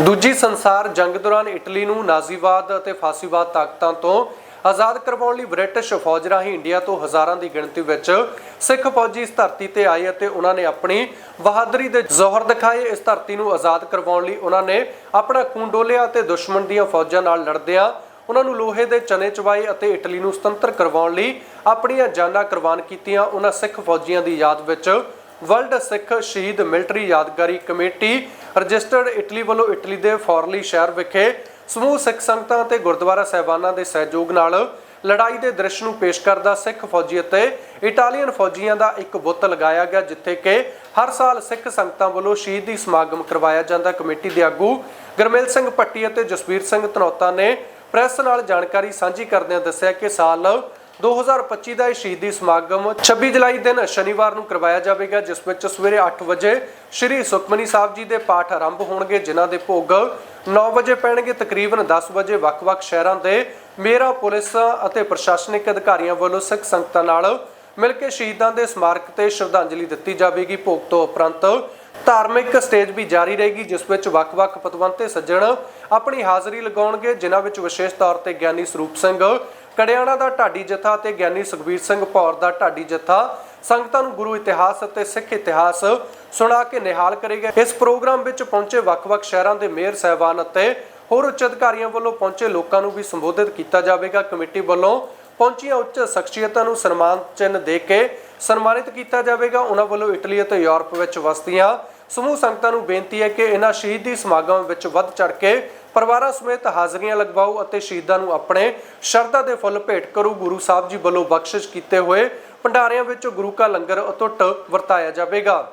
ਦੂਜੀ ਸੰਸਾਰ ਜੰਗ ਦੌਰਾਨ ਇਟਲੀ ਨੂੰ ਨਾਜ਼ੀਵਾਦ ਅਤੇ ਫਾਸੀਵਾਦ ਤਾਕਤਾਂ ਤੋਂ ਆਜ਼ਾਦ ਕਰਵਾਉਣ ਲਈ ਬ੍ਰਿਟਿਸ਼ ਫੌਜ ਰਾਹੀਂ ਇੰਡੀਆ ਤੋਂ ਹਜ਼ਾਰਾਂ ਦੀ ਗਿਣਤੀ ਵਿੱਚ ਸਿੱਖ ਫੌਜੀ ਇਸ ਧਰਤੀ ਤੇ ਆਏ ਅਤੇ ਉਹਨਾਂ ਨੇ ਆਪਣੀ ਬਹਾਦਰੀ ਦੇ ਜ਼ੋਹਰ ਦਿਖਾਏ। ਇਸ ਧਰਤੀ ਨੂੰ ਆਜ਼ਾਦ ਕਰਵਾਉਣ ਲਈ ਉਹਨਾਂ ਨੇ ਆਪਣਾ ਕੁੰਡੋਲਿਆ ਅਤੇ ਦੁਸ਼ਮਣ ਦੀਆਂ ਫੌਜਾਂ ਨਾਲ ਲੜਦਿਆਂ ਉਹਨਾਂ ਨੂੰ ਲੋਹੇ ਦੇ ਚਨੇ ਚਵਾਏ ਅਤੇ ਇਟਲੀ ਨੂੰ ਸੁਤੰਤਰ ਕਰਵਾਉਣ ਲਈ ਆਪਣੀਆਂ ਜਾਨਾਂ ਕੁਰਬਾਨ ਕੀਤੀਆਂ। ਉਹਨਾਂ ਸਿੱਖ ਫੌਜੀਆਂ ਦੀ ਯਾਦ ਵਿੱਚ ਵਰਲਡ ਸਿੱਖ ਸ਼ਹੀਦ ਮਿਲਟਰੀ ਯਾਦਗਾਰੀ ਕਮੇਟੀ ਰਜਿਸਟਰਡ ਇਟਲੀ ਵੱਲੋਂ ਇਟਲੀ ਦੇ ਫੋਰਲੀ ਸ਼ਹਿਰ ਵਿਖੇ ਸਮੂਹ ਸਿੱਖ ਸੰਗਤਾਂ ਅਤੇ ਗੁਰਦੁਆਰਾ ਸਹਿਬਾਨਾਂ ਦੇ ਸਹਿਯੋਗ ਨਾਲ ਲੜਾਈ ਦੇ ਦ੍ਰਿਸ਼ ਨੂੰ ਪੇਸ਼ ਕਰਦਾ ਸਿੱਖ ਫੌਜੀ ਅਤੇ ਇਟਾਲੀਅਨ ਫੌਜੀਆਂ ਦਾ ਇੱਕ ਬੁੱਤ ਲਗਾਇਆ ਗਿਆ, ਜਿੱਥੇ ਕਿ ਹਰ ਸਾਲ ਸਿੱਖ ਸੰਗਤਾਂ ਵੱਲੋਂ ਸ਼ਹੀਦੀ ਸਮਾਗਮ ਕਰਵਾਇਆ ਜਾਂਦਾ। ਕਮੇਟੀ ਦੇ ਆਗੂ ਗਰਮੇਲ ਸਿੰਘ ਭੱਟੀ ਅਤੇ ਜਸਵੀਰ ਸਿੰਘ ਧਨੌਤਾ ਨੇ ਪ੍ਰੈਸ ਨਾਲ ਜਾਣਕਾਰੀ ਸਾਂਝੀ ਕਰਦਿਆਂ ਦੱਸਿਆ ਕਿ ਸਾਲ 2025 ਦਾ ਇਹ ਸ਼ਹੀਦੀ ਸਮਾਗਮ 26 ਜੁਲਾਈ ਦਿਨ ਸ਼ਨੀਵਾਰ ਨੂੰ ਕਰਵਾਇਆ ਜਾਵੇਗਾ, ਜਿਸ ਵਿੱਚ ਸਵੇਰੇ 8 ਵਜੇ ਸ੍ਰੀ ਸੁਖਮਨੀ ਸਾਹਿਬ ਜੀ ਦੇ ਪਾਠ ਆਰੰਭ ਹੋਣਗੇ, ਜਿਨ੍ਹਾਂ ਦੇ ਭੋਗ 9 ਵਜੇ ਪੈਣਗੇ, ਤਕਰੀਬਨ 10 ਵਜੇ ਵੱਖ-ਵੱਖ ਸ਼ਹਿਰਾਂ ਦੇ ਮੇਰਾ ਪੁਲਿਸ ਅਤੇ ਪ੍ਰਸ਼ਾਸਨਿਕ ਅਧਿਕਾਰੀਆਂ ਵੱਲੋਂ ਸਿੱਖ ਸੰਗਤਾਂ ਨਾਲ ਮਿਲ ਕੇ ਸ਼ਹੀਦਾਂ ਦੇ ਸਮਾਰਕ ਤੇ ਸ਼ਰਧਾਂਜਲੀ ਦਿੱਤੀ ਜਾਵੇਗੀ। ਭੋਗ ਤੋਂ ਉਪਰੰਤ ਧਾਰਮਿਕ ਸਟੇਜ ਵੀ ਜਾਰੀ ਰਹੇਗੀ, ਜਿਸ ਵਿੱਚ ਵੱਖ-ਵੱਖ ਪਤਵੰਤੇ ਸੱਜਣ ਆਪਣੀ ਹਾਜ਼ਰੀ ਲਗਾਉਣਗੇ, ਜਿਨ੍ਹਾਂ ਵਿੱਚ ਵਿਸ਼ੇਸ਼ ਤੌਰ ਤੇ ਗਿਆਨੀ ਸਰੂਪ ਸਿੰਘ ਕੜਿਆਣਾ ਦਾ ਢਾਡੀ ਜਥਾ ਤੇ ਗਿਆਨੀ ਸੁਖਬੀਰ ਸਿੰਘ ਭੌਰ ਦਾ ਢਾਡੀ ਜਥਾ ਸੰਗਤਾਂ ਨੂੰ ਗੁਰੂ ਇਤਿਹਾਸ ਅਤੇ ਸਿੱਖ ਇਤਿਹਾਸ ਸੁਣਾ ਕੇ ਨਿਹਾਲ ਕਰੇਗਾ ਇਸ ਪ੍ਰੋਗਰਾਮ ਵਿੱਚ ਪਹੁੰਚੇ ਵੱਖ-ਵੱਖ ਸ਼ਹਿਰਾਂ ਦੇ ਮੇਅਰ ਸਹਿਬਾਨ ਅਤੇ ਹੋਰ ਉੱਚ ਅਧਿਕਾਰੀਆਂ ਵੱਲੋਂ ਪਹੁੰਚੇ ਲੋਕਾਂ ਨੂੰ ਵੀ ਸੰਬੋਧਿਤ ਕੀਤਾ ਜਾਵੇਗਾ। ਕਮੇਟੀ ਵੱਲੋਂ ਪਹੁੰਚੀਆਂ ਉੱਚ ਸ਼ਖਸੀਅਤਾਂ ਨੂੰ ਸਨਮਾਨ ਚਿੰਨ੍ਹ ਦੇ ਕੇ ਸਨਮਾਨਿਤ ਕੀਤਾ ਜਾਵੇਗਾ। ਉਹਨਾਂ ਵੱਲੋਂ ਇਟਲੀ ਅਤੇ ਯੂਰਪ ਵਿੱਚ ਵਸਦੀਆਂ ਸਮੂਹ ਸੰਗਤਾਂ ਨੂੰ ਬੇਨਤੀ ਹੈ ਕਿ ਇਹਨਾਂ ਸ਼ਹੀਦੀ ਸਮਾਗਮ ਵਿੱਚ ਵੱਧ ਚੜ ਕੇ ਪਰਿਵਾਰਾਂ ਸਮੇਤ ਹਾਜ਼ਰੀਆਂ ਲਗਵਾਓ ਅਤੇ ਸ਼ਹੀਦਾਂ ਨੂੰ ਆਪਣੇ ਸ਼ਰਧਾ ਦੇ ਫੁੱਲ ਭੇਟ ਕਰੋ। ਗੁਰੂ ਸਾਹਿਬ ਜੀ ਵੱਲੋਂ ਬਖਸ਼ਿਸ਼ ਕੀਤੇ ਹੋਏ ਭੰਡਾਰਿਆਂ ਵਿੱਚ ਗੁਰੂ ਕਾ ਲੰਗਰ ਅਟੁੱਟ ਵਰਤਾਇਆ ਜਾਵੇਗਾ।